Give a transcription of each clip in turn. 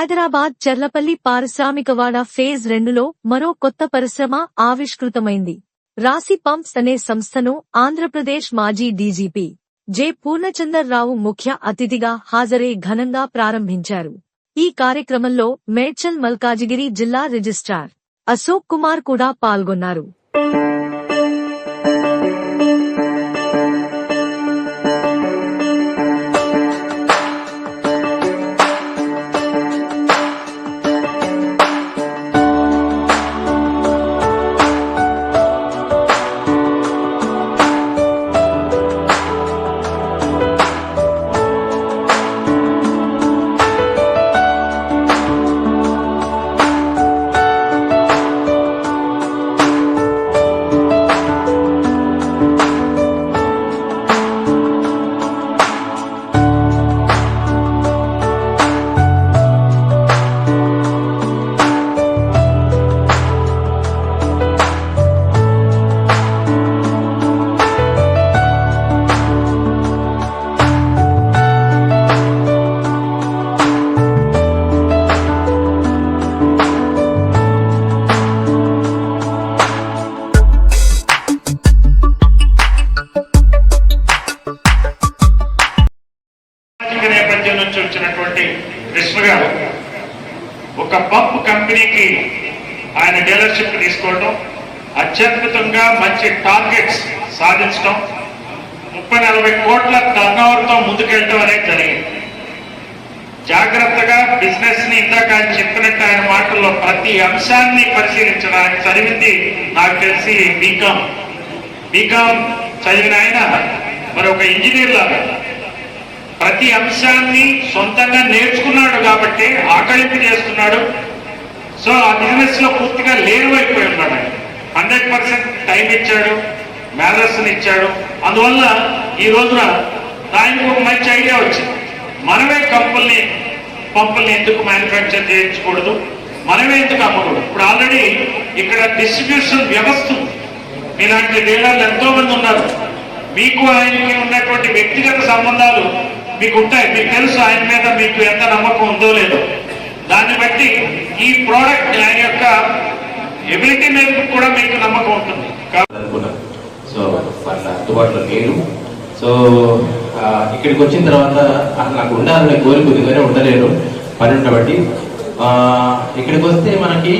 Hyderabad Cherlapalli పారిశ్రామికవాడ phase రెండులో మరో కొత్త పరిశ్రమ ఆవిష్కృతమైంది. రాశి పంప్స్ అనే సంస్థను ఆంధ్రప్రదేశ్ మాజీ డీజీపీ జె పూర్ణచందర్రావు ముఖ్య అతిథిగా హాజరై ఘనంగా ప్రారంభించారు. ఈ కార్యక్రమంలో మేడ్చల్ మల్కాజిగిరి జిల్లా రిజిస్ట్రార్ అశోక్ కుమార్ కూడా పాల్గొన్నారు. అత్యద్భుతంగా మంచి టార్గెట్స్ సాధించడం ముప్పై నలభై కోట్ల టర్నోవర్తో ముందుకెళ్ళడం అనేది జరిగింది. జాగ్రత్తగా బిజినెస్ని ఇందాక ఆయన చెప్పినట్టు ఆయన మాటల్లో ప్రతి అంశాన్ని పరిశీలించడం ఆయన చదివింది నాకు తెలిసి బీకామ్ బీకామ్ చదివిన ఆయన మరి ఒక ఇంజనీర్ లాగా. ప్రతి అంశాన్ని సొంతంగా నేర్చుకున్నాడు కాబట్టి ఆకలింపు చేస్తున్నాడు. సో ఆ బిజినెస్లో పూర్తిగా లేరువైపోయి ఉన్నాడు ఆయన. హండ్రెడ్ పర్సెంట్ టైం ఇచ్చాడు మేధస్సుని ఇచ్చాడు. అందువల్ల ఈ రోజున ఆయనకు ఒక మంచి ఐడియా వచ్చింది. మనమే కంపుల్ని పంపుల్ని ఎందుకు మ్యానుఫ్యాక్చర్ చేయించకూడదు? మనమే ఎందుకు అమ్మకూడదు? ఇప్పుడు ఆల్రెడీ ఇక్కడ డిస్ట్రిబ్యూషన్ వ్యవస్థ ఇలాంటి డీలర్లు ఎంతో మంది ఉన్నారు. మీకు ఆయనకి ఉన్నటువంటి వ్యక్తిగత సంబంధాలు మీకు ఉంటాయి మీకు తెలుసు ఆయన మీద మీకు ఎంత నమ్మకం ఉందో లేదో. దాన్ని బట్టి ఈ ప్రోడక్ట్ ఆయన యొక్క కూడా మీకు నమ్మకం ఉంటుంది. సో వాళ్ళ అందుబాటులో లేరు సో ఇక్కడికి వచ్చిన తర్వాత అసలు నాకు ఉండాలనే కోరిక ఉంది కానీ ఉండలేను. పని ఉండబట్టి ఇక్కడికి వస్తే మనకి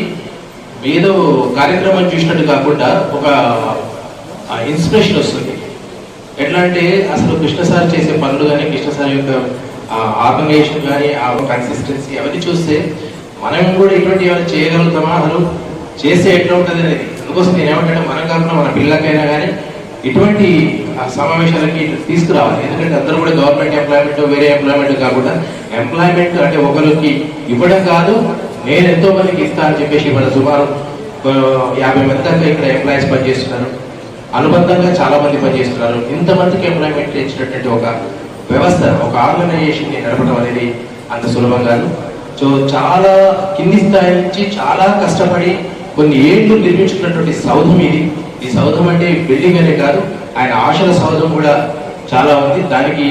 ఏదో కార్యక్రమం చూసినట్టు కాకుండా ఒక ఇన్స్పిరేషన్ వస్తుంది. ఎట్లా అంటే అసలు కృష్ణ సార్ చేసే పనులు కానీ కృష్ణ సార్ యొక్క ఆర్గనైజేషన్ కానీ ఆ కన్సిస్టెన్సీ అవన్నీ చూస్తే మనం కూడా ఇటువంటి ఏమైనా చేయగలుగుతామా? అసలు చేస్తే ఎట్లా ఉంటుంది అనేది అందుకోసం నేను ఏమంటే మనం కాకుండా మన పిల్లలకైనా కానీ ఇటువంటి సమావేశాలకి తీసుకురావాలి. ఎందుకంటే అందరూ కూడా గవర్నమెంట్ ఎంప్లాయ్మెంట్ వేరే ఎంప్లాయ్మెంట్ కాకుండా ఎంప్లాయ్మెంట్ అంటే ఒకరికి ఇవ్వడం కాదు నేను ఎంతో మందికి ఇస్తా అని చెప్పేసి ఇవాళ సుమారు యాభై మంది దాకా ఇక్కడ ఎంప్లాయీస్ పనిచేస్తున్నారు. అనుబంధంగా చాలా మంది పనిచేస్తున్నారు. ఇంతమందికి ఎంప్లాయ్మెంట్ ఇచ్చినటువంటి ఒక వ్యవస్థ ఒక ఆర్గనైజేషన్ నడపడం అనేది అంత సులభం కాదు. సో చాలా కింది స్థాయి నుంచి చాలా కష్టపడి కొన్ని ఏళ్ళు నిర్మించుకున్నటువంటి సౌధం ఇది. ఈ సౌధం అంటే బిల్డింగ్ అనే కాదు ఆయన ఆశల సౌధం కూడా చాలా ఉంది. దానికి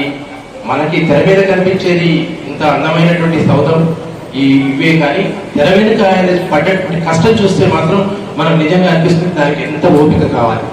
మనకి తెర మీద కనిపించేది ఇంత అందమైనటువంటి సౌధం. ఈ ఇవే కానీ తెర వెనుక ఆయన పడ్డటువంటి కష్టం చూస్తే మాత్రం మనం నిజంగా అనిపిస్తుంది దానికి ఎంత ఓపిక కావాలి.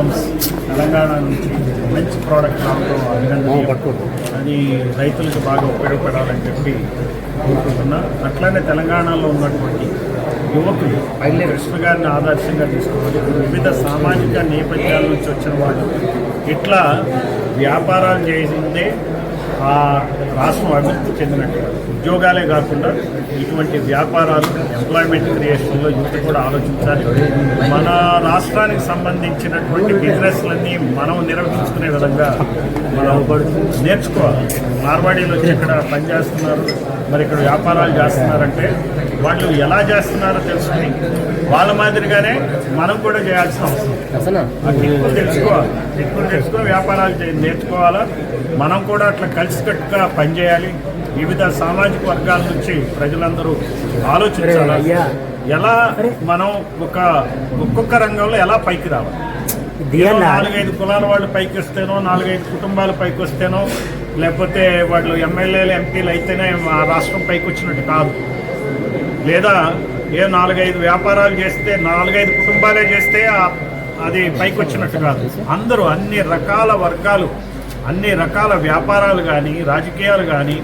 పంప్స్ తెలంగాణ నుంచి మంచి ప్రోడక్ట్ రావడం అభినందనీయం. అది రైతులకు బాగా ఉపయోగపడాలని చెప్పి కోరుకుంటున్నా. అట్లానే తెలంగాణలో ఉన్నటువంటి యువకులు కృష్ణ గారిని ఆదర్శంగా తీసుకోవాలి. వివిధ సామాజిక నేపథ్యాల నుంచి వచ్చిన వాళ్ళు. ఇట్లా వ్యాపారాలు చేసిందే ఆ రాష్ట్రం అభివృద్ధి చెందినట్టు ఉద్యోగాలే కాకుండా ఇటువంటి వ్యాపారాలు ఎంప్లాయ్మెంట్ క్రియేషన్లో యువత కూడా ఆలోచించాలి. మన రాష్ట్రానికి సంబంధించినటువంటి బిజినెస్లన్నీ మనం నిర్వహించుకునే విధంగా మనం నేర్చుకోవాలి. మార్వాడీలు వచ్చి ఇక్కడ పనిచేస్తున్నారు మరి ఇక్కడ వ్యాపారాలు చేస్తున్నారంటే వాళ్ళు ఎలా చేస్తున్నారో తెలుసుకుని వాళ్ళ మాదిరిగానే మనం కూడా చేయాల్సిన అవసరం. ఆ టిక్కులు తెలుసుకోవాలి. టిక్కులు తెలుసుకొని వ్యాపారాలు నేర్చుకోవాలా? మనం కూడా అట్లా కలిసికట్టుగా పనిచేయాలి. వివిధ సామాజిక వర్గాల నుంచి ప్రజలందరూ ఆలోచించాలి? ఎలా మనం ఒక ఒక్కొక్క రంగంలో ఎలా పైకి రావాలి? నాలుగైదు కులాల వాళ్ళు పైకి వస్తేనో నాలుగైదు కుటుంబాలు పైకి వస్తేనో లేకపోతే వాళ్ళు ఎమ్మెల్యేలు ఎంపీలు అయితేనే మా రాష్ట్రం పైకి వచ్చినట్టు కాదు. లేదా ఏ నాలుగైదు వ్యాపారాలు చేస్తే నాలుగైదు కుటుంబాలే చేస్తే అది పైకి వచ్చినట్టు కాదు. అందరూ అన్ని రకాల వర్గాలు అన్ని రకాల వ్యాపారాలు కానీ రాజకీయాలు కానీ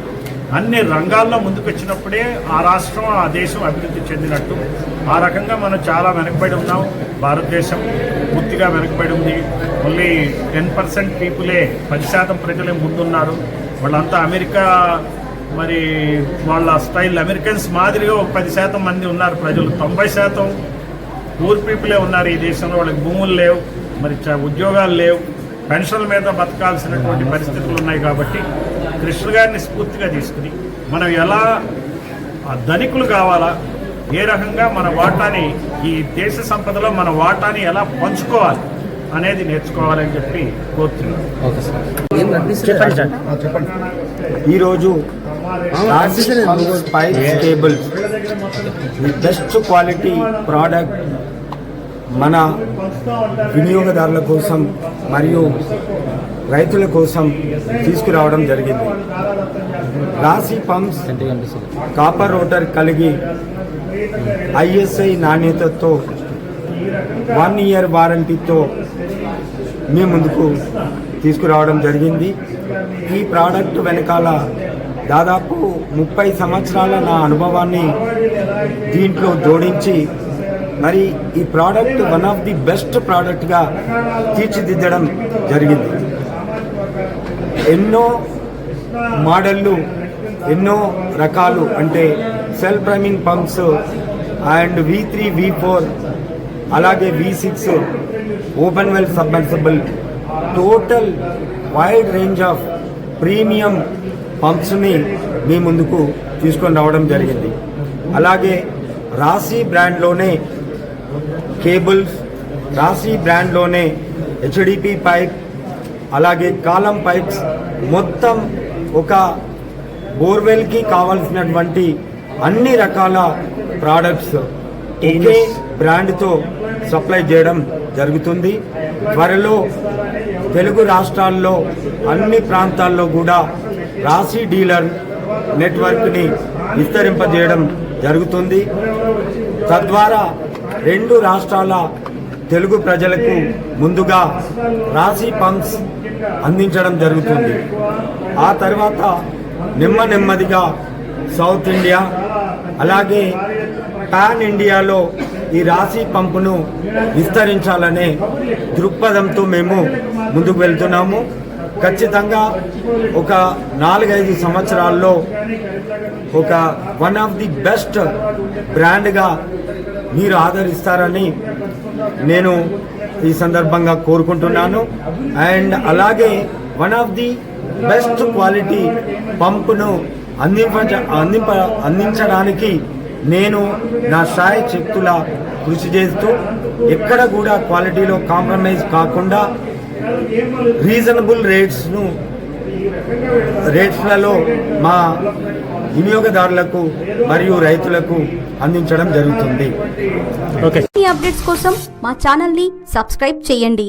అన్ని రంగాల్లో ముందుకొచ్చినప్పుడే ఆ రాష్ట్రం ఆ దేశం అభివృద్ధి చెందినట్టు. ఆ రకంగా మనం చాలా వెనకబడి ఉన్నాం. భారతదేశం పూర్తిగా వెనకబడి ఉంది. ఓన్లీ టెన్ పర్సెంట్ పీపులే పది శాతం ప్రజలే ముందున్నారు. వాళ్ళంతా అమెరికా మరి వాళ్ళ స్టైల్ అమెరికన్స్ మాదిరిగా ఒక పది శాతం మంది ఉన్నారు ప్రజలు. తొంభై శాతం పూర్ పీపులే ఉన్నారు ఈ దేశంలో. వాళ్ళకి భూములు లేవు మరి చ- ఉద్యోగాలు లేవు పెన్షన్ల మీద బతకాల్సినటువంటి పరిస్థితులు ఉన్నాయి కాబట్టి కృష్ణ గారిని స్ఫూర్తిగా తీసుకుని మనం ఎలా ఆ ధనికులు కావాలా ఏ రకంగా మన వాటాని ఈ దేశ సంపదలో మన వాటాని ఎలా పంచుకోవాలి అనేది నేర్చుకోవాలని చెప్పి కోరుతున్నాను. చెప్పండి సార్. ఈరోజు కేబుల్ బెస్ట్ క్వాలిటీ ప్రోడక్ట్ మన వినియోగదారుల కోసం మరియు రైతుల కోసం తీసుకురావడం జరిగింది. రాశి పంప్స్ కాపర్ రోటర్ కలిగి ఐఎస్ఐ నాణ్యతతో వన్ ఇయర్ వారంటీతో మేము ముందుకు తీసుకురావడం జరిగింది. ఈ ప్రోడక్ట్ వెనకాల దాదాపు ముప్పై సంవత్సరాల నా అనుభవాన్ని దీంట్లో జోడించి మరి ఈ product one of the best ప్రోడక్ట్గా తీర్చిదిద్దడం జరిగింది. ఎన్నో మోడళ్ళు ఎన్నో రకాలు అంటే self priming pumps and V three V four అలాగే V six open well submersible total wide range of premium పంప్స్ని మీ ముందుకు తీసుకొని రావడం జరిగింది. అలాగే రాశి బ్రాండ్లోనే కేబుల్స్ రాశి బ్రాండ్లోనే హెచ్డిపి పైప్ అలాగే కాలం పైప్స్ మొత్తం ఒక బోర్వెల్కి కావాల్సినటువంటి అన్ని రకాల ప్రోడక్ట్స్ ఒకే బ్రాండ్తో సప్లై చేయడం జరుగుతుంది. త్వరలో తెలుగు రాష్ట్రాల్లో అన్ని ప్రాంతాల్లో కూడా రాశి డీలర్ నెట్వర్క్ని విస్తరింపజేయడం జరుగుతుంది. తద్వారా రెండు రాష్ట్రాల తెలుగు ప్రజలకు ముందుగా రాశి పంక్స్ అందించడం జరుగుతుంది. ఆ తర్వాత నెమ్మ నెమ్మదిగా సౌత్ ఇండియా అలాగే పాన్ ఇండియాలో ఈ రాశి పంపును విస్తరించాలనే దృక్పథంతో మేము ముందుకు వెళ్తున్నాము. ఖచ్చితంగా ఒక నాలుగైదు సంవత్సరాల్లో ఒక వన్ ఆఫ్ ది బెస్ట్ బ్రాండ్గా మీరు ఆదరిస్తారని నేను ఈ సందర్భంగా కోరుకుంటున్నాను. అండ్ అలాగే one of the best quality పంపును అందింప అందింప అందించడానికి నేను నా సాయ శక్తుల కృషి చేస్తూ ఎక్కడ కూడా క్వాలిటీలో కాంప్రమైజ్ కాకుండా రీజనబుల్ రేట్స్ను రేట్స్లలో మా వినియోగదారులకు మరియు రైతులకు అందించడం జరుగుతుంది. ఓకే. ఈ అప్డేట్స్ కోసం మా ఛానల్ని సబ్స్క్రైబ్ చేయండి.